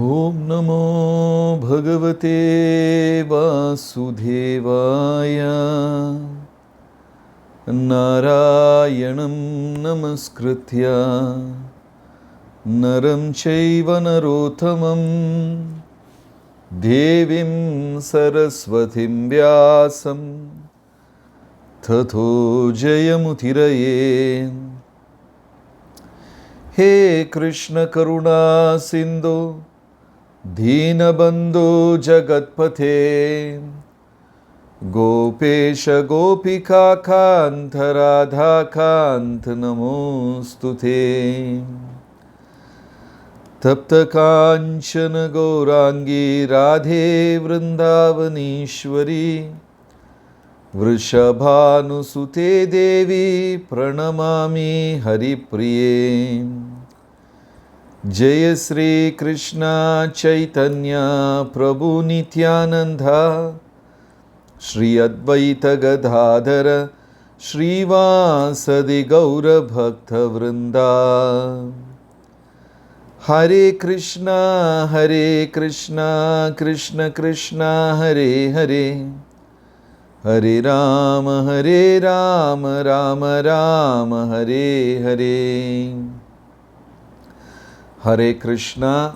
ഓം നമോ ഭഗവതേ വാസുദേവായ. നാരായണം നമസ്കൃത്യ. നരം ചൈവ നരോത്തമം. ദേവീം സരസ്വതിം വ്യാസം. തഥോ ജയമുതിരയേ ഹേ കൃഷ്ണ കരുണാ സിന്ധോ. दीनबन्धो जगत्पथे। गोपेश गोपिकान्त राधाकान्त नमोऽस्तु ते। तप्तकाञ्चन गौराङ्गी राधे वृन्दावनीश्वरी। वृषभानुसुते देवी प्रणमामि हरिप्रिये। जय श्री कृष्ण चैतन्य प्रभु प्रभुनित्यानन्दा श्री अद्वैतगदाधर श्रीवासदि गौरभक्तवृन्दा। हरे कृष्ण हरे कृष्ण कृष्ण कृष्ण, हरे हरे। हरे राम हरे राम राम राम, हरे हरे। ஹரே கிருஷ்ணா.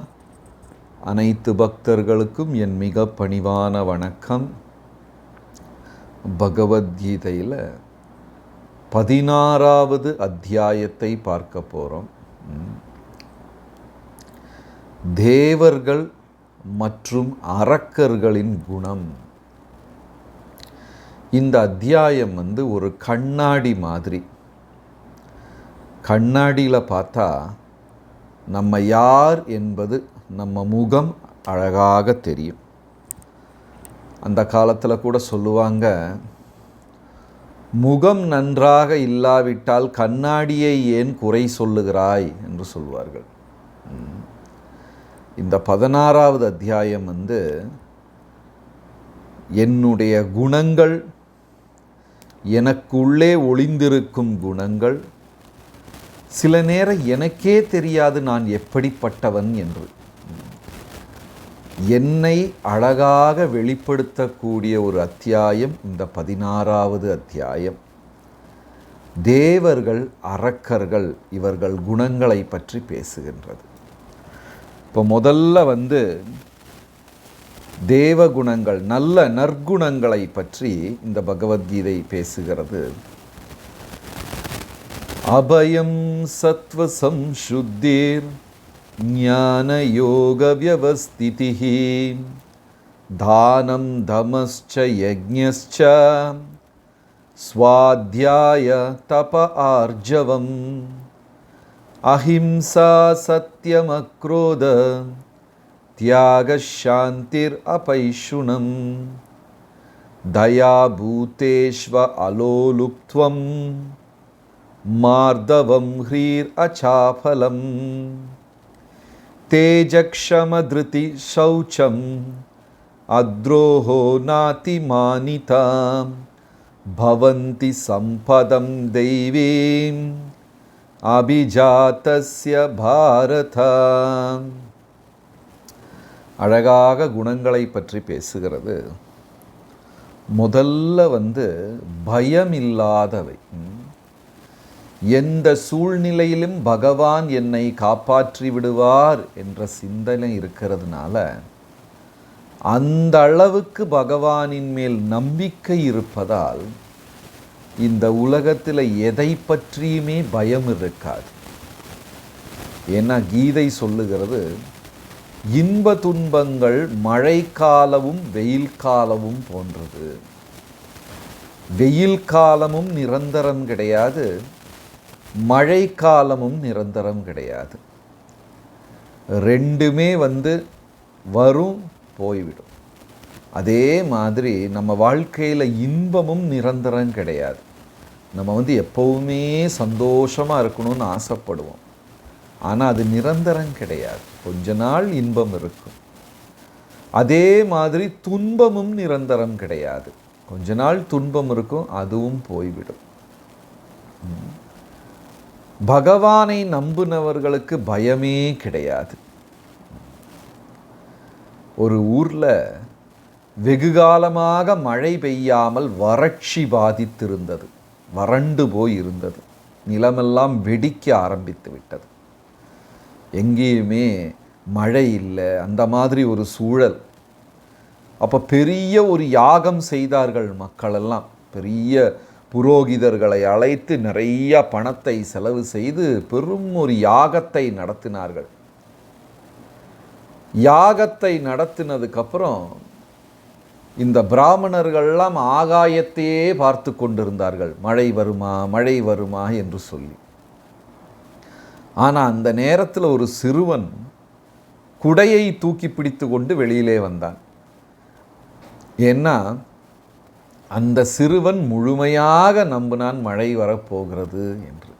அனைத்து பக்தர்களுக்கும் என் மிக பணிவான வணக்கம். பகவத்கீதையில் பதினாறாவது அத்தியாயத்தை பார்க்க போகிறோம் தேவர்கள் மற்றும் அரக்கர்களின் குணம். இந்த அத்தியாயம் வந்து ஒரு கண்ணாடி மாதிரி. கண்ணாடியில் பார்த்தா நம்ம யார் என்பது நம்ம முகம் அழகாக தெரியும். அந்த காலத்தில் கூட சொல்லுவாங்க முகம் நன்றாக இல்லாவிட்டால் கண்ணாடியை ஏன் குறை சொல்லுகிறாய்? என்று சொல்வார்கள். இந்த பதினாறாவது அத்தியாயம் வந்து என்னுடைய குணங்கள் எனக்குள்ளே ஒளிந்திருக்கும் குணங்கள் சில நேரம் எனக்கே தெரியாது நான் எப்படிப்பட்டவன் என்று. என்னை அழகாக வெளிப்படுத்தக்கூடிய ஒரு அத்தியாயம் இந்த பதினாறாவது அத்தியாயம். தேவர்கள் அரக்கர்கள் இவர்கள் குணங்களை பற்றி பேசுகின்றது. இப்போ முதல்ல வந்து தேவ குணங்கள் நல்ல நற்குணங்களை பற்றி இந்த பகவத்கீதை பேசுகிறது. अभयं सत्त्वसंशुद्धिर्ज्ञानयोगव्यवस्थितिः दानं धमश्च यज्ञश्च। स्वाध्याय तप आर्जवम्। अहिंसा सत्यमक्रोध। त्यागश्शान्तिरपैशुणं दयाभूतेष्व अलोलुप्त्वम्। மார்தவம் ஹ்ரீர் அச்சாஃபலம். தேஜக்ஷமதிருதி சௌச்சம். அத்ரோஹோ நாதிமானிதாம் பவந்தி சம்பதம் தெய்வீம். அபிஜாத்தஸ்ய பாரதா அழகாக குணங்களை பற்றி பேசுகிறது. முதல்ல வந்து பயமில்லாதவை. எந்த சூழ்நிலையிலும் பகவான் என்னை காப்பாற்றி விடுவார் என்ற சிந்தனை இருக்கிறதுனால அந்த அளவுக்கு பகவானின் மேல் நம்பிக்கை இருப்பதால் இந்த உலகத்தில் எதை பற்றியுமே பயம் இருக்காது. ஏன்னா கீதை சொல்லுகிறது இன்ப துன்பங்கள் மழை காலமும் வெயில் காலமும் போன்றது. வெயில் காலமும் நிரந்தரம் கிடையாது. மழை காலமும் நிரந்தரம் கிடையாது. ரெண்டுமே வந்து வரும் போய்விடும். அதே மாதிரி நம்ம வாழ்க்கையில் இன்பமும் நிரந்தரம் கிடையாது. நம்ம வந்து எப்போவுமே சந்தோஷமாக இருக்கணும்னு ஆசைப்படுவோம். ஆனால் அது நிரந்தரம் கிடையாது. கொஞ்ச நாள் இன்பம் இருக்கும். அதே மாதிரி துன்பமும் நிரந்தரம் கிடையாது. கொஞ்ச நாள் துன்பம் இருக்கும் அதுவும் போய்விடும். பகவானை நம்புனவர்களுக்கு பயமே கிடையாது. ஒரு ஊரில் வெகுகாலமாக மழை பெய்யாமல் வறட்சி பாதித்திருந்தது. வறண்டு போய் இருந்தது நிலமெல்லாம் வெடிக்க ஆரம்பித்து விட்டது. எங்கேயுமே மழை இல்லை அந்த மாதிரி ஒரு சூழல். அப்போ பெரிய ஒரு யாகம் செய்தார்கள் மக்களெல்லாம். பெரிய புரோகிதர்களை அழைத்து நிறைய பணத்தை செலவு செய்து பெரும் ஒரு யாகத்தை நடத்தினார்கள். யாகத்தை நடத்தினதுக்கப்புறம் இந்த பிராமணர்கள்லாம் ஆகாயத்தையே பார்த்து கொண்டிருந்தார்கள். மழை வருமா மழை வருமா என்று சொல்லி. ஆனால் அந்த நேரத்தில் ஒரு சிறுவன் குடையை தூக்கி பிடித்து கொண்டு வெளியிலே வந்தான். ஏன்னா அந்த சிறுவன் முழுமையாக நம்பினான் மழை வரப்போகிறது என்று.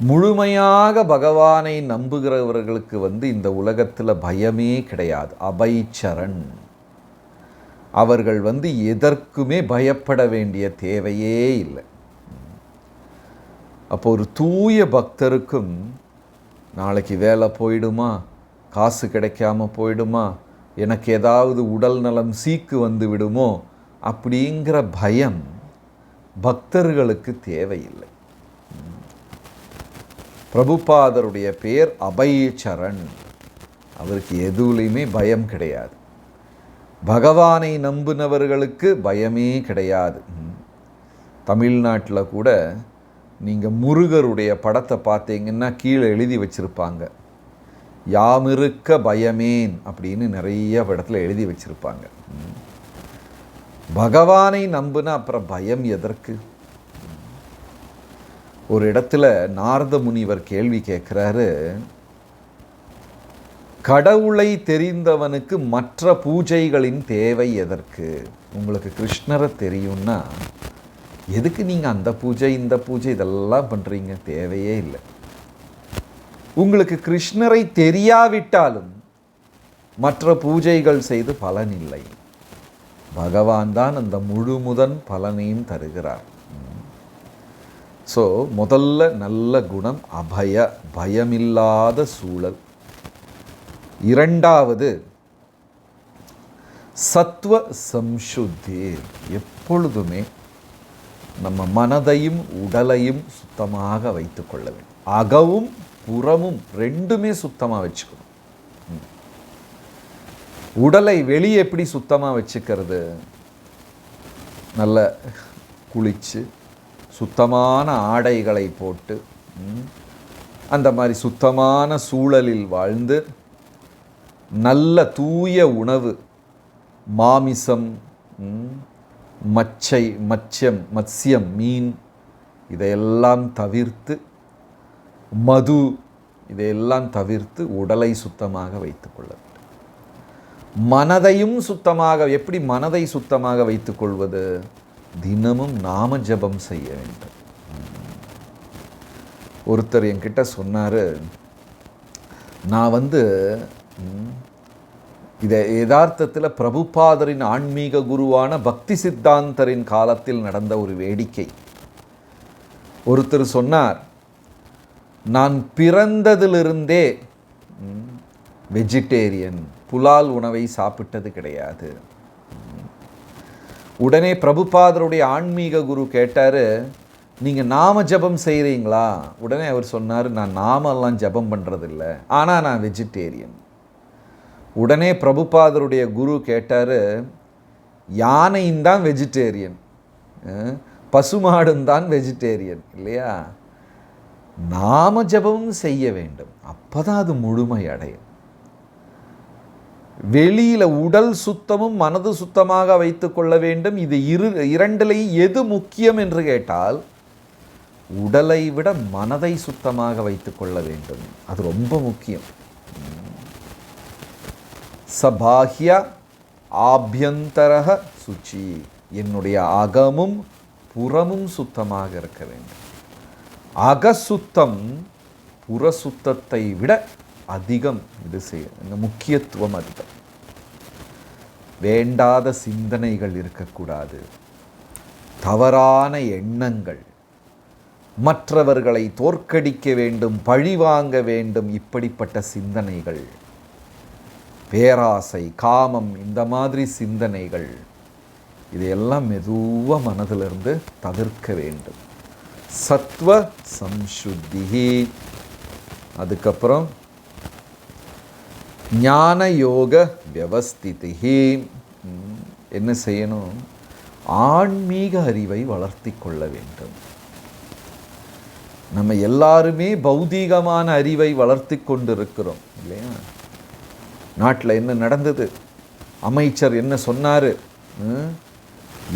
முழுமையாக பகவானை நம்புகிறவர்களுக்கு வந்து இந்த உலகத்தில் பயமே கிடையாது. அபைச்சரண். அவர்கள் வந்து எதற்குமே பயப்பட வேண்டிய தேவையே இல்லை. அப்போ ஒரு தூய பக்தருக்கும் நாளைக்கு வேலை போயிடுமா? காசு கிடைக்காம போயிடுமா? எனக்கு ஏதாவது உடல் நலம் சீக்கு வந்து விடுமோ? அப்படிங்கிற பயம் பக்தர்களுக்கு தேவையில்லை. பிரபுபாதருடைய பேர் அபயச்சரண் அவருக்கு எதுலையுமே பயம் கிடையாது. பகவானை நம்பினவர்களுக்கு பயமே கிடையாது. தமிழ்நாட்டில் கூட நீங்கள் முருகருடைய படத்தை பார்த்தீங்கன்னா கீழே எழுதி வச்சுருப்பாங்க. யாமிருக்க பயமேன் அப்படின்னு நிறைய இடத்துல எழுதி வச்சுருப்பாங்க. பகவானை நம்புனா அப்புறம் பயம் எதற்கு? ஒரு இடத்துல நாரத முனிவர் கேள்வி கேட்குறாரு. கடவுளை தெரிந்தவனுக்கு மற்ற பூஜைகளின் தேவை எதற்கு? உங்களுக்கு கிருஷ்ணரை தெரியும்னா எதுக்கு நீங்கள் அந்த பூஜை இந்த பூஜை இதெல்லாம் பண்ணுறீங்க தேவையே இல்லை. உங்களுக்கு கிருஷ்ணரை தெரியாவிட்டாலும் மற்ற பூஜைகள் செய்து பலனில்லை பகவான் தான் அந்த முழு முதன் பலனையும் தருகிறார். ஸோ முதல்ல நல்ல குணம் அபய பயமில்லாத சூழல். இரண்டாவது சத்வ சம்சுத்தி எப்பொழுதுமே நம்ம மனதையும் உடலையும் சுத்தமாக வைத்து கொள்ள வேண்டும். அகவும் புறமும் ரெண்டுமே சுத்தமாக வச்சுக்கணும். உடலை வெளியே எப்படி சுத்தமாக வச்சுக்கிறது? நல்ல குளித்து சுத்தமான ஆடைகளை போட்டு அந்த மாதிரி சுத்தமான சூழலில் வாழ்ந்து நல்ல தூய உணவு மாமிசம் மச்சை மச்சம் மத்சியம் மீன் இதையெல்லாம் தவிர்த்து மது இதையெல்லாம் தவிர்த்து உடலை சுத்தமாக வைத்துக்கொள்ள மனதையும் சுத்தமாக எப்படி மனதை சுத்தமாக வைத்துக்கொள்வது? தினமும் நாம ஜபம் செய்ய வேண்டும். ஒருத்தர் என்கிட்ட சொன்னார் நான் வந்து இதை யதார்த்தத்தில் பிரபுபாதரின் ஆன்மீக குருவான பக்தி சித்தாந்தரின் காலத்தில் நடந்த ஒரு வேடிக்கை. ஒருத்தர் சொன்னார் நான் பிறந்ததிலிருந்தே வெஜிடேரியன் புலால் உணவை சாப்பிட்டது கிடையாது. உடனே பிரபுபாதருடைய ஆன்மீக குரு கேட்டார் நீங்கள் நாம ஜபம் செய்கிறீங்களா உடனே அவர் சொன்னார் நான் நாமெல்லாம் ஜபம் பண்ணுறதில்ல ஆனால் நான் வெஜிடேரியன். உடனே பிரபுபாதருடைய குரு கேட்டார் யானையும் தான் வெஜிடேரியன். பசுமாடும் தான் வெஜிடேரியன் இல்லையா? நாம ஜபமும் செய்ய வேண்டும். அப்போ தான் அது முழுமை அடையும். வெளியில் உடல் சுத்தமும் மனது சுத்தமாக வைத்து கொள்ள வேண்டும். இது இரு இரண்டிலையும் எது முக்கியம் என்று கேட்டால் உடலை விட மனதை சுத்தமாக வைத்து கொள்ள வேண்டும். அது ரொம்ப முக்கியம். சபாஹ்ய ஆபியந்தரக சுச்சி. என்னுடைய அகமும் புறமும் சுத்தமாக இருக்க வேண்டும். அகசுத்தம் புறசுத்தத்தை விட அதிகம் இது செய்ய முக்கியத்துவம் அதுதான் வேண்டாத சிந்தனைகள் இருக்கக்கூடாது. தவறான எண்ணங்கள். மற்றவர்களை தோற்கடிக்க வேண்டும் பழி வாங்க வேண்டும் இப்படிப்பட்ட சிந்தனைகள். பேராசை காமம் இந்த மாதிரி சிந்தனைகள். இதையெல்லாம் மெதுவாக மனதிலிருந்து தவிர்க்க வேண்டும். சத்வ சம்சுத்தி அதுக்கப்புறம் ஞான யோக வியவஸ்திதி என்ன செய்யணும்? ஆன்மீக அறிவை வளர்த்தி கொள்ள வேண்டும். நம்ம எல்லாருமே பௌதீகமான அறிவை வளர்த்தி கொண்டிருக்கிறோம் இல்லையா? நாட்டில் என்ன நடந்தது? அமைச்சர் என்ன சொன்னார்?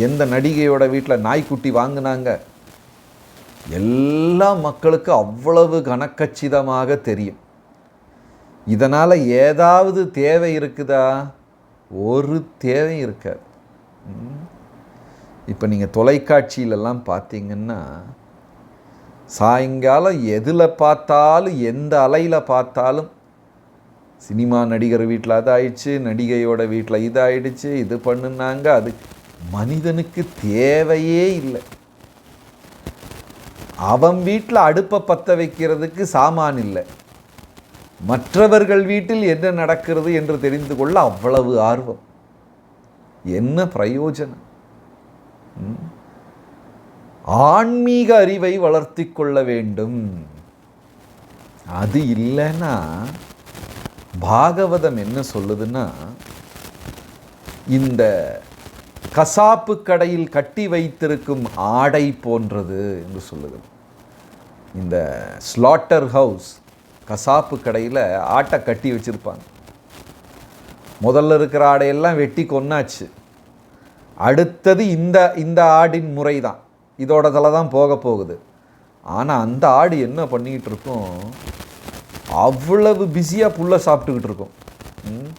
எந்த நடிகையோட வீட்டில் நாய்க்குட்டி வாங்கினாங்க? எல்லா மக்களுக்கு அவ்வளவு கனக்கச்சிதமாக தெரியும். இதனால் ஏதாவது தேவை இருக்குதா? ஒரு தேவை இருக்காது. இப்போ நீங்கள் தொலைக்காட்சியிலெல்லாம் பார்த்தீங்கன்னா சாயங்காலம் எதில் பார்த்தாலும் எந்த அலையில் பார்த்தாலும் சினிமா நடிகர் வீட்டில் அதாயிடுச்சு நடிகையோட வீட்டில் இதாகிடுச்சு இது பண்ணுனாங்க அது மனிதனுக்கு தேவையே இல்லை. அவன் வீட்டில் அடுப்பை பற்ற வைக்கிறதுக்கு சாமான் இல்லை. மற்றவர்கள் வீட்டில் என்ன நடக்கிறது என்று தெரிந்து கொள்ள அவ்வளவு ஆர்வம். என்ன பிரயோஜனம்? ஆன்மீக அறிவை வளர்த்தி கொள்ள வேண்டும். அது இல்லைன்னா பாகவதம் என்ன சொல்லுதுன்னா இந்த கசாப்பு கடையில் கட்டி வைத்திருக்கும் ஆடை போன்றது என்று சொல்லுது. இந்த ஸ்லாட்டர் ஹவுஸ் கசாப்பு கடையில் ஆட்டை கட்டி வச்சுருப்பாங்க. முதல்ல இருக்கிற ஆடையெல்லாம் வெட்டி கொன்னாச்சு. அடுத்தது இந்த இந்த ஆடின் முறை தான் இதோட தலை தான் போக போகுது. ஆனால் அந்த ஆடு என்ன பண்ணிக்கிட்டு இருக்கும் அவ்வளவு பிஸியாக புல்லை சாப்பிட்டுக்கிட்டு இருக்கும். ம்.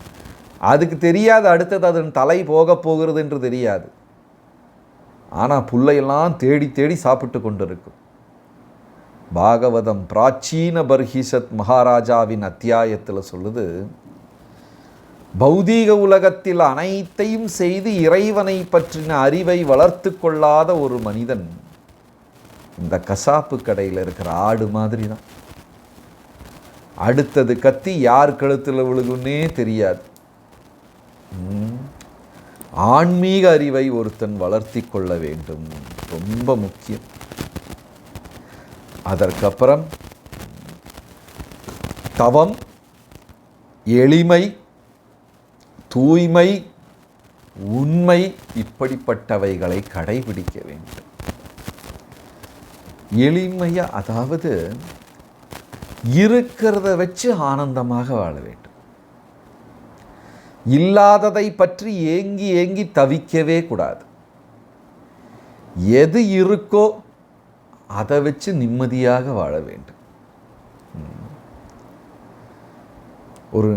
அதுக்கு தெரியாது அடுத்தது அதன் தலை போக போகிறது என்று தெரியாது. ஆனால் புல்லையெல்லாம் தேடி தேடி சாப்பிட்டு கொண்டு இருக்கும் பாகவதம் பிராச்சீன பர்ஹிசத் மகாராஜாவின் அத்தியாயத்தில் சொல்லுது பௌதீக உலகத்தில் அனைத்தையும் செய்து இறைவனை பற்றின அறிவை வளர்த்து கொள்ளாத ஒரு மனிதன் இந்த கசாப்பு கடையில் இருக்கிற ஆடு மாதிரி தான் அடுத்தது கத்தி யார் கழுத்தில் விழுகுன்னே தெரியாது. ஆன்மீக அறிவை ஒருத்தன் வளர்த்தி கொள்ள வேண்டும். ரொம்ப முக்கியம். அதற்கப்புறம் தவம் எளிமை தூய்மை உண்மை இப்படிப்பட்டவைகளை கடைபிடிக்க வேண்டும். எளிமையா அதாவது இருக்கிறத வச்சு ஆனந்தமாக வாழ வேண்டும். இல்லாததை பற்றி ஏங்கி ஏங்கி தவிக்கவே கூடாது. எது இருக்கோ அதை வச்சு நிம்மதியாக வாழ வேண்டும். ஒரு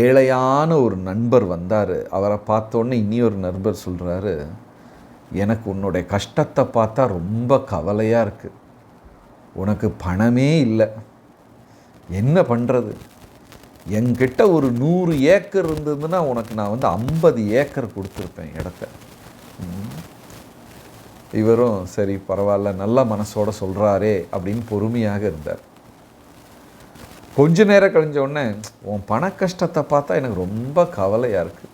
ஏழையான ஒரு நண்பர் வந்தார். அவரை பார்த்தோன்னே இனி ஒரு நண்பர் சொல்கிறாரு எனக்கு உன்னுடைய கஷ்டத்தை பார்த்தா ரொம்ப கவலையாக இருக்குது உனக்கு பணமே இல்லை. என்ன பண்ணுறது என்கிட்ட ஒரு நூறு ஏக்கர் இருந்ததுன்னா உனக்கு நான் வந்து ஐம்பது ஏக்கர் கொடுத்துருப்பேன் இடத்த. இவரும் சரி பரவாயில்ல நல்ல மனசோட சொல்கிறாரே அப்படின்னு பொறுமையாக இருந்தார். கொஞ்ச நேரம் கழிஞ்ச உடனே உன் பண கஷ்டத்தை பார்த்தா எனக்கு ரொம்ப கவலையாக இருக்குது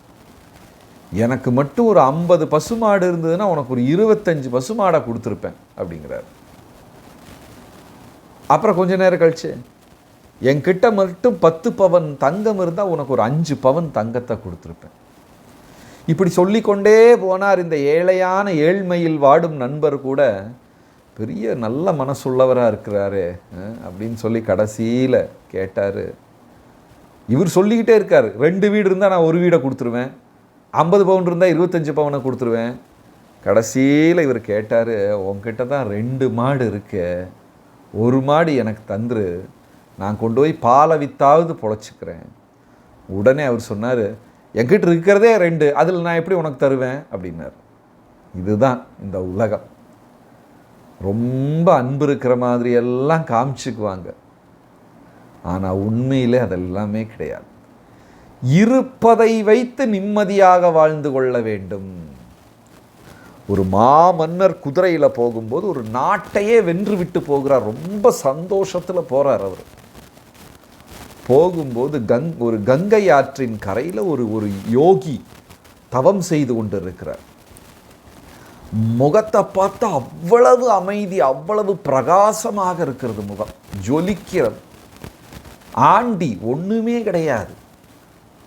எனக்கு மட்டும் ஒரு ஐம்பது பசுமாடு இருந்ததுன்னா உனக்கு ஒரு இருபத்தஞ்சு பசுமாடை கொடுத்துருப்பேன் அப்படிங்கிறார். அப்புறம் கொஞ்ச நேரம் கழிச்சு என்கிட்ட மட்டும் பத்து பவன் தங்கம் இருந்தால் உனக்கு ஒரு அஞ்சு பவன் தங்கத்தை கொடுத்துருப்பேன். இப்படி சொல்லிக்கொண்டே போனார் இந்த ஏழையான ஏழ்மையில் வாடும் நண்பர் கூட. பெரிய நல்ல மனசுள்ளவராக இருக்கிறாரு அப்படின்னு சொல்லி கடைசியில் கேட்டார். இவர் சொல்லிக்கிட்டே இருக்கார் ரெண்டு வீடு இருந்தால் நான் ஒரு வீடை கொடுத்துருவேன் ஐம்பது பவுன் இருந்தால் இருபத்தஞ்சி பவுனை கொடுத்துருவேன். கடைசியில் இவர் கேட்டார் உங்ககிட்ட தான் ரெண்டு மாடு இருக்கு ஒரு மாடு எனக்கு தந்துரு நான் கொண்டு போய் பாலை வித்தாவது பொழைச்சிக்கிறேன். உடனே அவர் சொன்னார் என்கிட்ட இருக்கிறதே ரெண்டு. அதில் நான் எப்படி உனக்கு தருவேன்? அப்படின்னார். இதுதான் இந்த உலகம். ரொம்ப அன்பு இருக்கிற மாதிரி எல்லாம் காமிச்சுக்குவாங்க. ஆனால் உண்மையிலே அதெல்லாமே கிடையாது. இருப்பதை வைத்து நிம்மதியாக வாழ்ந்து கொள்ள வேண்டும். ஒரு மாமன்னர் குதிரையில் போகும்போது ஒரு நாட்டையே வென்று விட்டு போகிறார். ரொம்ப சந்தோஷத்தில் போகிறார் அவர். போகும்போது கங் ஒரு கங்கை ஆற்றின் கரையில் ஒரு ஒரு யோகி தவம் செய்து கொண்டு இருக்கிறார் முகத்தை பார்த்தா அவ்வளவு அமைதி அவ்வளவு பிரகாசமாக இருக்கிறது முகம். ஜொலிக்கிறது. ஆண்டி ஒன்றுமே கிடையாது.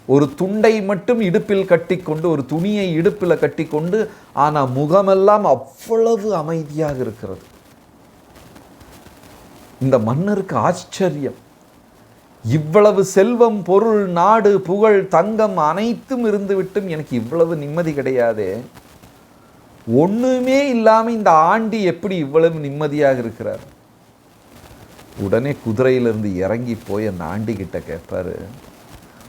ஒரு துண்டை மட்டும் இடுப்பில் கட்டிக்கொண்டு ஒரு துணியை இடுப்பில் கட்டிக்கொண்டு ஆனால் முகமெல்லாம் அவ்வளவு அமைதியாக இருக்கிறது. இந்த மன்னருக்கு ஆச்சரியம். இவ்வளவு செல்வம் பொருள் நாடு புகழ் தங்கம் அனைத்தும் இருந்துவிட்டும் எனக்கு இவ்வளவு நிம்மதி கிடையாது. ஒண்ணுமே இல்லாமல் இந்த ஆண்டி எப்படி இவ்வளவு நிம்மதியாக இருக்கிறார்? உடனே குதிரையிலிருந்து இறங்கி போய் அந்த ஆண்டி கிட்ட கேட்பாரு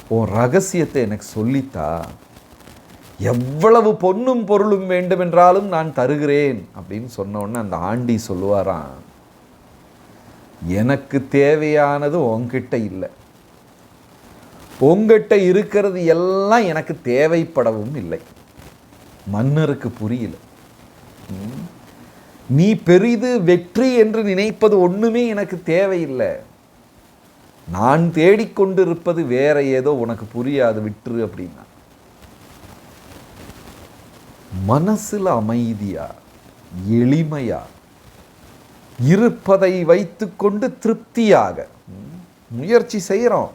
உன் ரகசியத்தை எனக்கு சொல்லித்தா. எவ்வளவு பொன்னும் பொருளும் வேண்டுமென்றாலும் நான் தருகிறேன். அப்படின்னு சொன்ன உடனே அந்த ஆண்டி சொல்லுவாராம் எனக்கு தேவையானது உங்ககிட்ட இல்லை. உங்ககிட்ட இருக்கிறது எல்லாம் எனக்கு தேவைப்படவும் இல்லை. மன்னருக்கு புரியல. நீ பெரிது வெற்றி என்று நினைப்பது ஒன்றுமே எனக்கு தேவையில்லை. நான் தேடிக்கொண்டிருப்பது வேற ஏதோ உனக்கு புரியாது விட்டுரு அப்படின்னா. மனசில் அமைதியா எளிமையா இருப்பதை வைத்துக்கொண்டு திருப்தியாக. முயற்சி செய்கிறோம்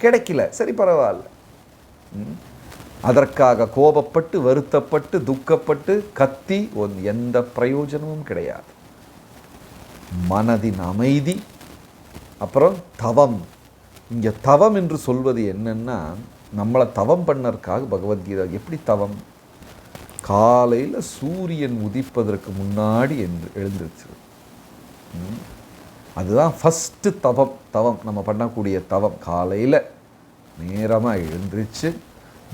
கிடைக்கல. சரி பரவாயில்ல. அதற்காக கோபப்பட்டு வருத்தப்பட்டு துக்கப்பட்டு கத்தி ஒன் எந்த பிரயோஜனமும் கிடையாது. மனதின் அமைதி அப்புறம் தவம். இங்கே தவம் என்று சொல்வது என்னென்னா நம்மளை தவம் பண்ணறதுக்காக பகவத்கீதா எப்படி தவம்? காலையில் சூரியன் உதிப்பதற்கு முன்னாடி என்று எழுந்திருச்சு அதுதான் ஃபஸ்ட்டு தவம். தவம் நம்ம பண்ணக்கூடிய தவம். காலையில் நேரமாக எழுந்திருச்சு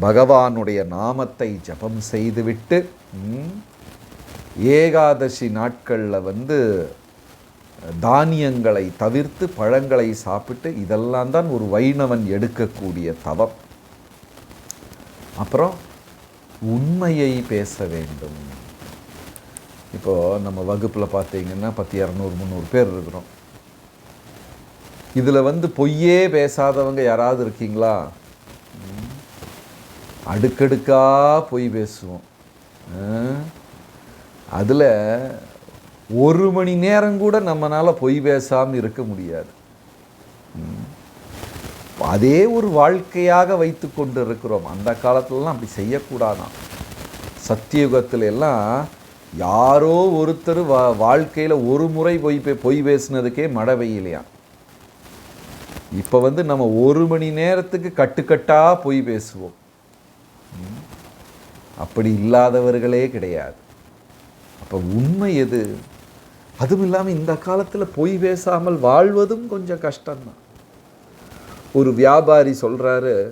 பகவானுடைய நாமத்தை ஜபம் செய்துவிட்டு ஏகாதசி நாட்களில் வந்து தானியங்களை தவிர்த்து பழங்களை சாப்பிட்டு இதெல்லாம் தான் ஒரு வைணவன் எடுக்கக்கூடிய தவம். அப்புறம் உண்மையை பேச வேண்டும். இப்போது நம்ம வகுப்பில் பார்த்தீங்கன்னா பத்து இரநூறு முந்நூறு பேர் இருக்கிறோம். இதில் வந்து பொய்யே பேசாதவங்க யாராவது இருக்கீங்களா? அடுக்கடுக்காக பொய் பேசுவோம். அதில் ஒரு மணி நேரம் கூட நம்மளால் பொய் பேசாமல் இருக்க முடியாது. அதே ஒரு வாழ்க்கையாக வைத்து கொண்டு இருக்கிறோம். அந்த காலத்துலலாம் அப்படி செய்யக்கூடாதான். சத்தியுகத்தில் எல்லாம் யாரோ ஒருத்தர் வா வாழ்க்கையில் ஒரு முறை பொய் பே பொய் பேசினதுக்கே மழை பெய்யலையாம் இப்போ வந்து நம்ம ஒரு மணி நேரத்துக்கு கட்டுக்கட்டாக பொய் பேசுவோம். அப்படி இல்லாதவர்களே கிடையாது. அப்போ உண்மை எது? அதுவும் இல்லாமல் இந்த காலத்தில் பொய் பேசாமல் வாழ்வதும் கொஞ்சம் கஷ்டம்தான். ஒரு வியாபாரி சொல்கிறாரு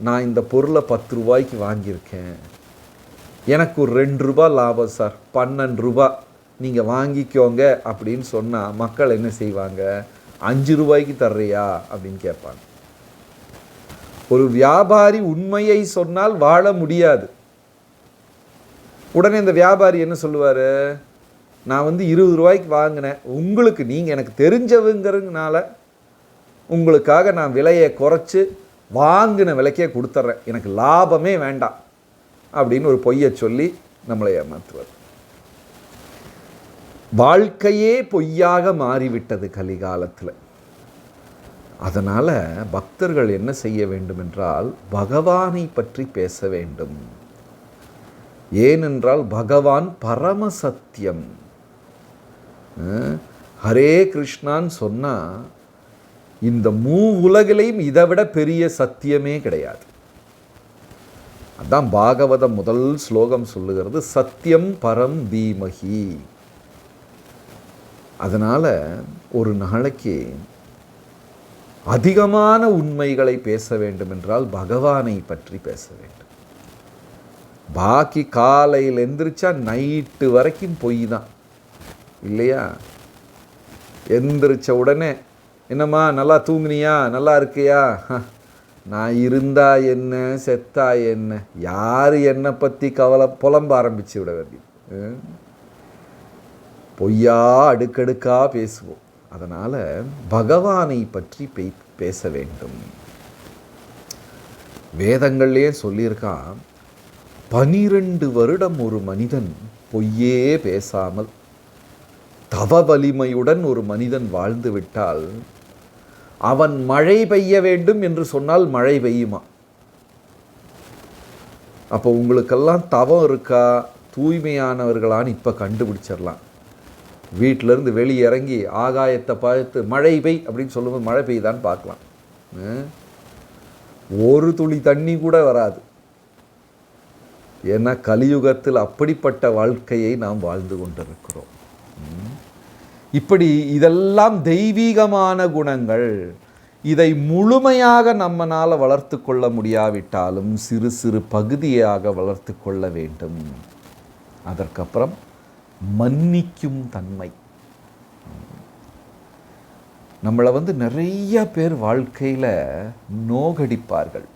நான் இந்த பொருளை பத்து ரூபாய்க்கு வாங்கியிருக்கேன். எனக்கு ஒரு ரெண்டு ரூபா லாபம் சார். பன்னெண்டு ரூபா. நீங்கள் வாங்கிக்கோங்க அப்படின்னு சொன்னால் மக்கள் என்ன செய்வாங்க? அஞ்சு ரூபாய்க்கு தர்றியா? அப்படின்னு கேட்பாங்க. ஒரு வியாபாரி உண்மையை சொன்னால் வாழ முடியாது. உடனே இந்த வியாபாரி என்ன சொல்லுவார்? நான் வந்து இருபது ரூபாய்க்கு வாங்கினேன். உங்களுக்கு நீங்கள் எனக்கு தெரிஞ்சவங்கிறதுனால உங்களுக்காக நான் விலையை குறைச்சி வாங்கின விலைக்கே கொடுத்துட்றேன் எனக்கு லாபமே வேண்டாம். அப்படின்னு ஒரு பொய்யை சொல்லி நம்மளை ஏமாற்றுவார். வாழ்க்கையே பொய்யாக மாறிவிட்டது கலிகாலத்தில். அதனால் பக்தர்கள் என்ன செய்ய வேண்டும் என்றால் பகவானை பற்றி பேச வேண்டும். ஏனென்றால் பகவான் பரம சத்தியம் ஹரே கிருஷ்ணான்னு சொன்னால் இந்த மூ உலகிலையும் இதை விட பெரிய சத்தியமே கிடையாது. அதான் பாகவதம் முதல் ஸ்லோகம் சொல்லுகிறது சத்தியம் பரம் தீமகி. அதனால் ஒரு நாளைக்கு அதிகமான உண்மைகளை பேச வேண்டும் என்றால் பகவானை பற்றி பேச வேண்டும். பாக்கி காலையில் எந்திரிச்சா நைட்டு வரைக்கும் பொய் தான். இல்லையா? எந்திரிச்ச உடனே என்னம்மா நல்லா தூங்குனியா? நல்லா இருக்கியா? "ஹ, நான் இருந்தா என்ன செத்தா என்ன யார் என்னை பற்றி கவலை புலம்ப ஆரம்பிச்சு விட வேண்டியது. பொய்யா அடுக்கடுக்காக பேசுவோம். அதனால் பகவானை பற்றி பேச வேண்டும். வேதங்கள்லேயே சொல்லியிருக்கான் பனிரெண்டு வருடம் ஒரு மனிதன் பொய்யே பேசாமல் தவ வலிமையுடன் ஒரு மனிதன் வாழ்ந்து விட்டால் அவன் மழை பெய்ய வேண்டும் என்று சொன்னால் மழை பெய்யுமா? அப்போ உங்களுக்கெல்லாம் தவம் இருக்கா? தூய்மையானவர்களான்னு இப்போ கண்டுபிடிச்சிடலாம். வீட்டிலேருந்து வெளியே இறங்கி ஆகாயத்தை பார்த்து மழை பெய் அப்படின்னு சொல்லும்போது மழை பெய்யுதான்னு பார்க்கலாம். ஒரு துளி தண்ணி கூட வராது. ஏன்னா கலியுகத்தில் அப்படிப்பட்ட வாழ்க்கையை நாம் வாழ்ந்து கொண்டிருக்கிறோம். இப்படி இதெல்லாம் தெய்வீகமான குணங்கள். இதை முழுமையாக நம்மனால் வளர்த்து கொள்ள முடியாவிட்டாலும் சிறு சிறு பகுதியாக வளர்த்து கொள்ள வேண்டும். அதற்கப்புறம் மன்னிக்கும் தன்மை. நம்மளை வந்து நிறைய பேர் வாழ்க்கையில் நோகடிப்பார்கள்.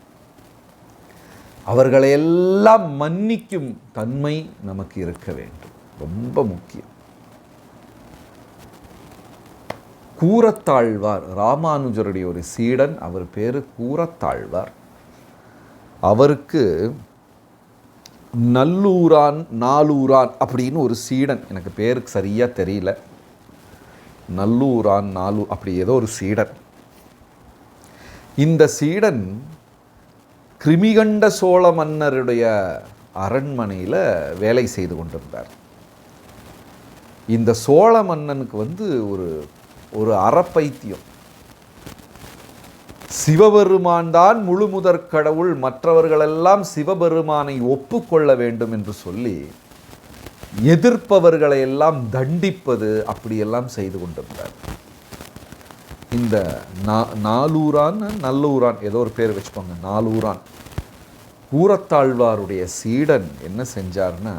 அவர்களையெல்லாம் மன்னிக்கும் தன்மை நமக்கு இருக்க வேண்டும். ரொம்ப முக்கியம். கூரத்தாழ்வார். ராமானுஜருடைய ஒரு சீடன் அவர் பேர் கூரத்தாழ்வார். அவருக்கு நல்லூரான் நாலூரான் அப்படின்னு ஒரு சீடன். எனக்கு பேருக்கு சரியாக தெரியல. நல்லூரான் நாலு அப்படி ஏதோ ஒரு சீடன். இந்த சீடன் கிருமிகண்ட சோழ மன்னருடைய அரண்மனையில் வேலை செய்து கொண்டிருந்தார். இந்த சோழ மன்னனுக்கு வந்து ஒரு ஒரு அறப்பைத்தியம். சிவபெருமான் தான் முழுமுதற் கடவுள் மற்றவர்களெல்லாம் சிவபெருமானை ஒப்புக்கொள்ள வேண்டும் என்று சொல்லி எதிர்ப்பவர்களை எல்லாம் தண்டிப்பது அப்படியெல்லாம் செய்து கொண்டிருந்தார். இந்த நா- நாலூரான் நல்லூரான் ஏதோ ஒரு பேர் வச்சுக்கோங்க நாலூரான். கூரத்தாழ்வாருடைய சீடன் என்ன செஞ்சார்னா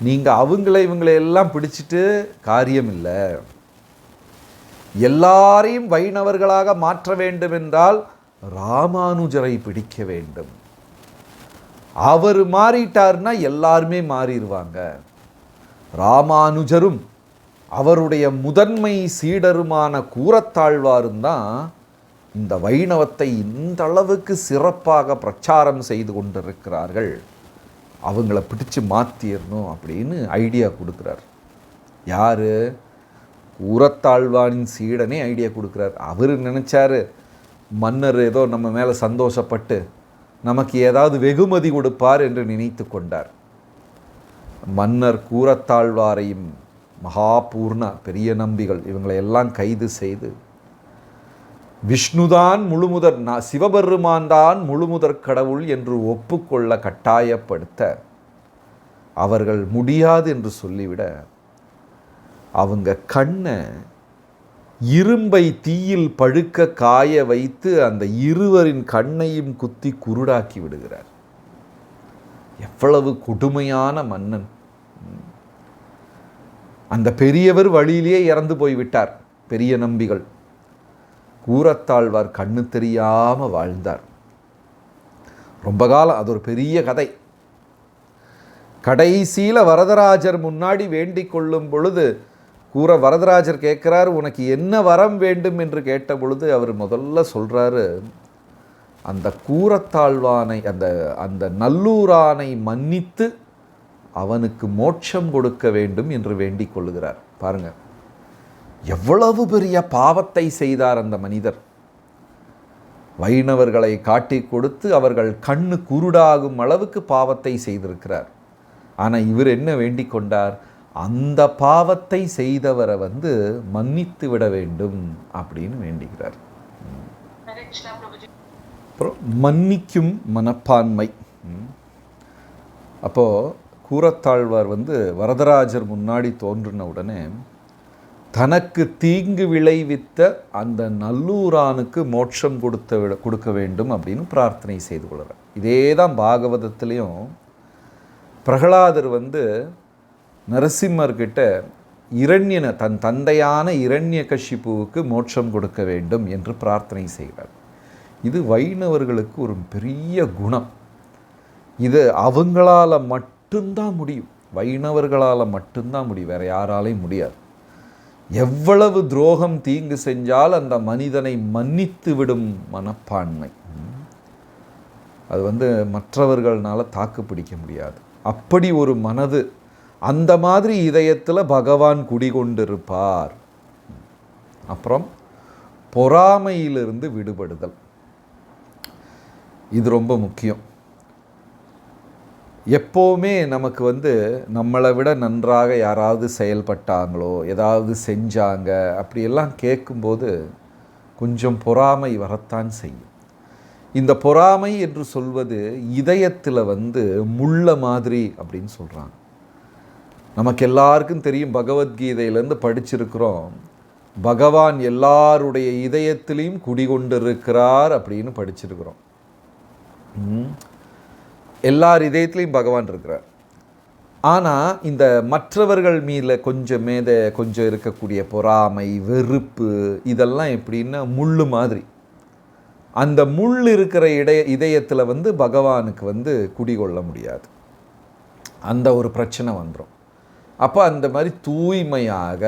நீங்கள் அவங்கள இவங்களை எல்லாம் பிடிச்சிட்டு காரியம் இல்லை. எல்லாரையும் வைணவர்களாக மாற்ற வேண்டும் என்றால் ராமானுஜரை பிடிக்க வேண்டும். அவர் மாறிட்டார்னா எல்லாருமே மாறிடுவாங்க ராமானுஜரும் அவருடைய முதன்மை சீடருமான கூரத்தாழ்வாரும் தான் இந்த வைணவத்தை இந்த அளவுக்கு சிறப்பாக பிரச்சாரம் செய்து கொண்டிருக்கிறார்கள். அவங்கள பிடிச்சு மாற்றிடணும் அப்படின்னு ஐடியா கொடுக்குறார். யார்? உரத்தாழ்வானின் சீடனே ஐடியா கொடுக்குறார். அவர் நினச்சாரு மன்னர் ஏதோ நம்ம மேலே சந்தோஷப்பட்டு நமக்கு ஏதாவது வெகுமதி கொடுப்பார் என்று நினைத்து கொண்டார். மன்னர் கூரத்தாழ்வாரையும் மகாபூர்ண பெரிய நம்பிகள் இவங்களை எல்லாம் கைது செய்து விஷ்ணுதான் முழுமுதற் நான் சிவபெருமான் தான் முழுமுதற் கடவுள் என்று ஒப்புக்கொள்ள கட்டாயப்படுத்த அவர்கள் முடியாது என்று சொல்லிவிட அவங்க கண்ணை இரும்பை தீயில் பழுக்க காய வைத்து அந்த இருவரின் கண்ணையும் குத்தி குருடாக்கி விடுகிறார். எவ்வளவு கொடுமையான மன்னன். அந்த பெரியவர் வழியிலேயே இறந்து போய்விட்டார் பெரிய நம்பிகள். கூரத்தாழ்வார் கண்ணு தெரியாமல் வாழ்ந்தார். ரொம்ப காலம் அது ஒரு பெரிய கதை. கடைசியில் வரதராஜர் முன்னாடி வேண்டிக் கொள்ளும் பொழுது கூற வரதராஜர் கேட்குறார் உனக்கு என்ன வரம் வேண்டும்? என்று கேட்ட பொழுது அவர் முதல்ல சொல்கிறாரு அந்த கூரத்தாழ்வானை அந்த அந்த நல்லூரானை மன்னித்து அவனுக்கு மோட்சம் கொடுக்க வேண்டும் என்று வேண்டிக் கொள்கிறார் பாருங்கள் எவ்வளவு பெரிய பாவத்தை செய்தார் அந்த மனிதர். வைணவர்களை காட்டிக் கொடுத்து அவர்கள் கண்ணு குருடாகும் அளவுக்கு பாவத்தை செய்திருக்கிறார். ஆனால் இவர் என்ன வேண்டிக் கொண்டார்? அந்த பாவத்தை செய்தவரை வந்து மன்னித்து விட வேண்டும் அப்படின்னு வேண்டுகிறார். அப்புறம் மன்னிக்கும் மனப்பான்மை. அப்போது அப்போ கூரத்தாழ்வார் வந்து வரதராஜர் முன்னாடி தோன்றின உடனே தனக்கு தீங்கு விளைவித்த அந்த நல்லூரானுக்கு மோட்சம் கொடுத்த விட கொடுக்க வேண்டும் அப்படின்னு பிரார்த்தனை செய்து கொள்கிறார். இதே தான் பாகவதத்துலேயும் பிரகலாதர் வந்து நரசிம்மர்கிட்ட இரண்யனை தன் தந்தையான இரண்ய கஷிப்புவுக்கு மோட்சம் கொடுக்க வேண்டும் என்று பிரார்த்தனை செய்கிறார் இது வைணவர்களுக்கு ஒரு பெரிய குணம். இது அவங்களால மட்டும்தான் முடியும். வைணவர்களால் மட்டும்தான் முடியும். வேறு யாராலையும் முடியாது. எவ்வளவு துரோகம் தீங்கு செஞ்சால் அந்த மனிதனை மன்னித்து விடும் மனப்பான்மை. அது வந்து மற்றவர்களால் தாக்கு பிடிக்க முடியாது. அப்படி ஒரு மனது அந்த மாதிரி இதயத்தில் பகவான் குடிகொண்டிருப்பார். அப்புறம் பொறாமையிலிருந்து விடுபடுதல். இது ரொம்ப முக்கியம். எப்போவுமே நமக்கு வந்து நம்மளை விட நன்றாக யாராவது செயல்பட்டாங்களோ ஏதாவது செஞ்சாங்க அப்படியெல்லாம் கேட்கும்போது கொஞ்சம் பொறாமை வரத்தான் செய்யும். இந்த பொறாமை என்று சொல்வது இதயத்தில் வந்து முள்ள மாதிரி அப்படின்னு சொல்கிறாங்க நமக்கு எல்லாருக்கும் தெரியும் பகவத்கீதையிலேருந்து படிச்சிருக்கிறோம். பகவான் எல்லாருடைய இதயத்திலையும் குடிகொண்டிருக்கிறார் அப்படின்னு படிச்சிருக்கிறோம். எல்லார் இதயத்திலையும் பகவான் இருக்கிறார். ஆனால் இந்த மற்றவர்கள் மீதில் கொஞ்சம் மேத கொஞ்சம் இருக்கக்கூடிய பொறாமை வெறுப்பு இதெல்லாம் எப்படின்னா முள் மாதிரி. அந்த முள் இருக்கிற இடைய இதயத்தில் வந்து பகவானுக்கு வந்து குடிகொள்ள முடியாது. அந்த ஒரு பிரச்சனை வந்துடும் அப்போ அந்த மாதிரி தூய்மையாக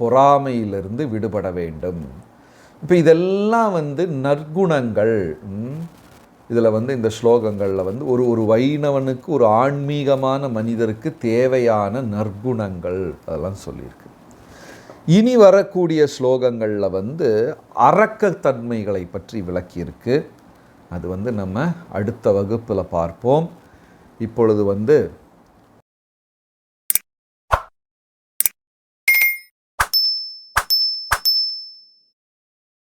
பொறாமையிலிருந்து விடுபட வேண்டும். இப்போ இதெல்லாம் வந்து நற்குணங்கள். இதில் வந்து இந்த ஸ்லோகங்களில் வந்து ஒரு ஒரு வைணவனுக்கு ஒரு ஆன்மீகமான மனிதருக்கு தேவையான நற்குணங்கள் அதெல்லாம் சொல்லியிருக்கு. இனி வரக்கூடிய ஸ்லோகங்களில் வந்து அறக்கத்தன்மைகளை பற்றி விளக்கியிருக்கு. அது வந்து நம்ம அடுத்த வகுப்பில் பார்ப்போம். இப்பொழுது வந்து